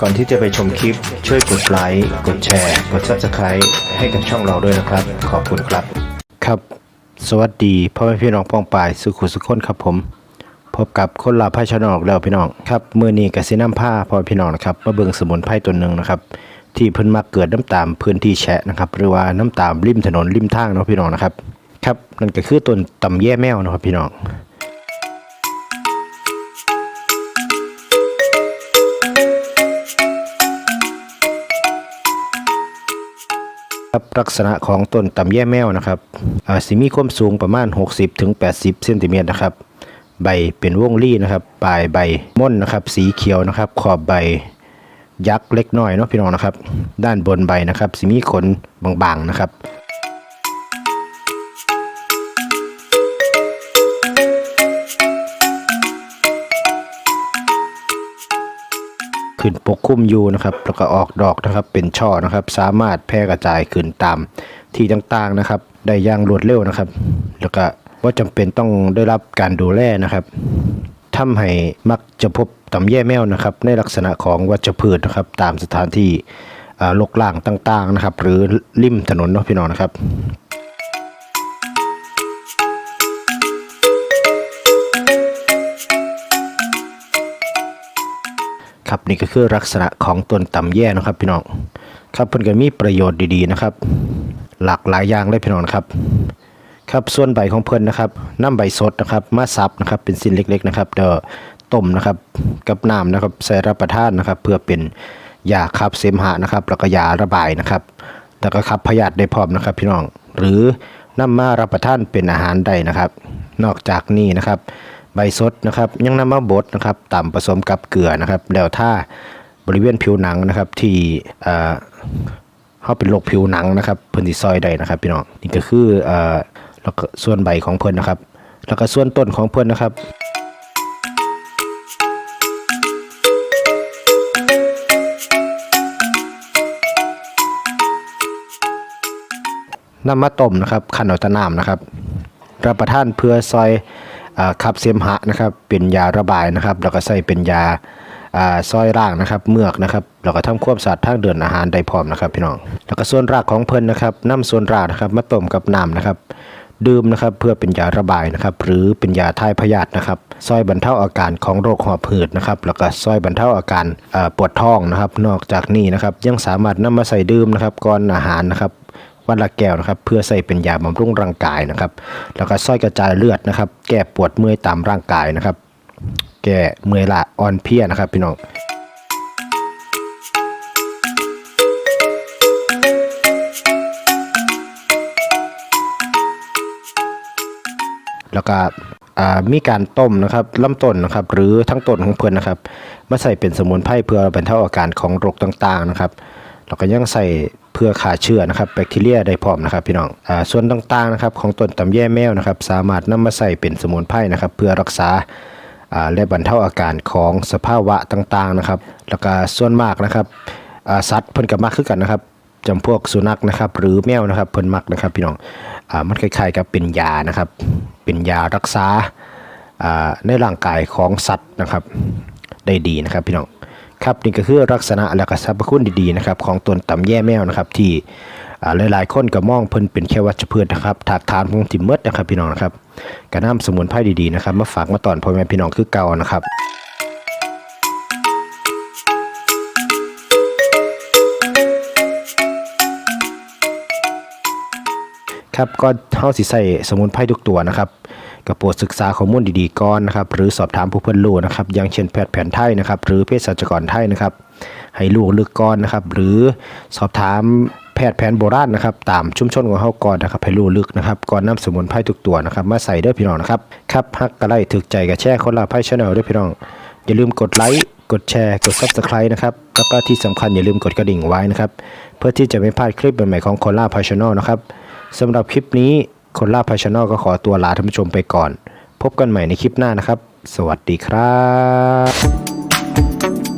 ก่อนที่จะไปชมคลิป ช่วยกดไลค์กดแชร์ กด Subscribe ให้กับช่องเราด้วยนะครับ ขอบคุณครับ ครับ สวัสดีพ่อแม่พี่น้องป้องปายสุขุสุขคนครับผม พบกับคนลาผ้าชนอกแล้วพี่น้องครับมือนี้กับซีน้ำผ้าพ่อพี่น้องนะครับมาเบิ่งสมุนไพรตัวหนึ่งนะครับ ที่เพิ่นมาเกิดน้ำตามพื้นที่แฉะนะครับ หรือว่าน้ำตามริมถนนริมทางเนาะพี่น้องนะครับครับนั่นก็คือต้นตำแย่แมวนะครับพี่น้อง ครับลักษณะของต้นตำแย่แมวนะครับสีมีความสูงประมาณ 60ถึง80เซนติเมตรนะครับ ใบเป็นวงรี่นะครับ ปลายใบม่นนะครับ สีเขียวนะครับ ขอบใบยักษ์เล็กน้อยเนาะพี่น้องนะครับ ด้านบนใบนะครับสีมีขนบางๆนะครับ ขึ้นปกคลุมอยู่นะครับแล้วก็ออกดอกนะครับเป็นช่อนะครับ สามารถแพร่กระจายขึ้นตามที่ต่างๆนะครับ ได้อย่างรวดเร็วนะครับ แล้วก็ว่าจำเป็นต้องได้รับการดูแลนะครับทำให้มักจะพบตำแย่แมวนะครับ ในลักษณะของวัชพืชนะครับ ตามสถานที่ลกล่างต่างๆนะครับ หรือริมถนนเนาะพี่น้องนะครับ ครับนี่ก็คือลักษณะของต้นตำแย่นะครับพี่น้องครับเพิ่นก็มีประโยชน์ดีๆนะครับ หลากหลายอย่างเลยพี่น้องครับ ครับส่วนใบของเพิ่นนะครับน้ำใบสดนะครับมาซับนะครับเป็นสิ้นเล็กๆนะครับเดี๋ยวต้มนะครับกับน้ำนะครับใส่รับประทานนะครับ เพื่อเป็นยาขับเสมหะนะครับแล้วก็ยาระบายนะครับแล้วก็ขับพยาธิได้พร้อมนะครับ พี่น้องหรือนำมารับประทานเป็นอาหารได้นะครับ นอกจากนี้นะครับ ใบสดนะครับ ยังนำมาบดนะครับต่ำผสมกับเกลือนะครับ แล้วถ้าบริเวณผิวหนังนะครับที่เอ่อเขาเป็นโรคผิวหนังนะครับเพิ่นสิซอยได้นะครับพี่น้องนี่ก็คือเอ่อแล้วก็ส่วนใบของเพิ่นนะครับ แล้วก็ส่วนต้นของเพิ่นนะครับนำมาต้มนะครับขันเอาตะน้ำนะครับ รับประทานเพื่อซอย ขับเสมหะนะครับเป็นยาระบายนะครับ แล้วก็ใส่เป็นยาซอยร่างนะครับเมือกนะครับแล้วก็ทำควบสะอาดทางเดินอาหารได้พร้อมนะครับพี่น้องแล้วก็ส่วนรากของเพิ่นนะครับน้ำส่วนรากนะครับมาต้มกับน้ำนะครับดื่มนะครับเพื่อเป็นยาระบายนะครับ หรือเป็นยาท่ายพยาธินะครับซอยบรรเทาอาการของโรคหอบหืดนะครับ แล้วก็ซอยบรรเทาอาการปวดท้องนะครับ นอกจากนี้นะครับยังสามารถนำมาใส่ดื่มนะครับก่อนอาหารนะครับ วันละแก้วนะครับ เพื่อใส่เป็นยาบำรุงร่างกายนะครับ แล้วก็ซ้อยกระจายเลือดนะครับ แก้ปวดเมื่อยตามร่างกายนะครับ แก้เมื่อยละอ่อนเพลียนะครับ พี่น้องแล้วก็มีการต้มนะครับลำต้นนะครับ หรือทั้งต้นของเพื่อนนะครับมาใส่เป็นสมุนไพรเพื่อบรรเทาอาการของโรคต่างๆนะครับแล้วก็ยังใส่ เพื่อฆ่าเชื้อนะครับแบคทีเรียได้พร้อมนะครับพี่น้องอ่าส่วนต่างๆนะครับของต้นตำแย่แมวนะครับสามารถนำมาใส่เป็นสมุนไพรนะครับเพื่อรักษาและบรรเทาอาการของสภาวะต่างๆนะครับ แล้วก็ส่วนมากนะครับสัตว์เพิ่นก็มักคือกันนะครับจำพวกสุนัขนะครับ หรือแมวนะครับเพิ่นมักนะครับพี่น้องอมันคล้ายๆกับเป็นยานะครับ เป็นยารักษาในร่างกายของสัตว์นะครับ ได้ดีนะครับพี่น้อง ครับนี่ก็คือลักษณะและก็สรรพคุณดีๆนะครับของต้นตำแย่แมวนะครับที่หลายๆคนก็มองเพิ่นเป็นแค่วัชพืชนะครับถากทานของติมเมดนะครับพี่น้องนะครับกระน้ำสมุนไพรดีๆนะครับมาฝากมาตอนพ่อแม่พี่น้องคือเก่านะครับครับก็เฮาสิใส่สมุนไพรทุกตัวนะครับ ก็โปรดศึกษาข้อมูลดีๆก่อนนะครับหรือสอบถามผู้เพิ่อนรู้นะครับอย่างเช่นแพทย์แผนไทยนะครับหรือเภสัชกรไทยนะครับให้รู้ลึกก่อนนะครับหรือสอบถามแพทย์แผนโบราณนะครับตามชุมชนของเฮาก่อนนะครับให้รู้ลึกนะครับก่อนนำสมุนไพรทุกตัวนะครับมาใส่เด้อพี่น้องนะครับครับฮักกะไลค์ถึกใจกับแชร์คนละไพ่ชาแนลด้วยพี่น้อง อย่าลืมกดไลค์กดแชร์ กด Subscribe นะครับแล้วก็ที่สำคัญอย่าลืมกดกระดิ่งไว้นะครับ เพื่อที่จะไม่พลาดคลิปใหม่ๆของคนล่าพาช n นลนะครับสำหรับคลิปนี้ คนล่าพาช n นลก็ขอตัวลาท่านผู้ชมไปก่อน พบกันใหม่ในคลิปหน้านะครับ สวัสดีครับ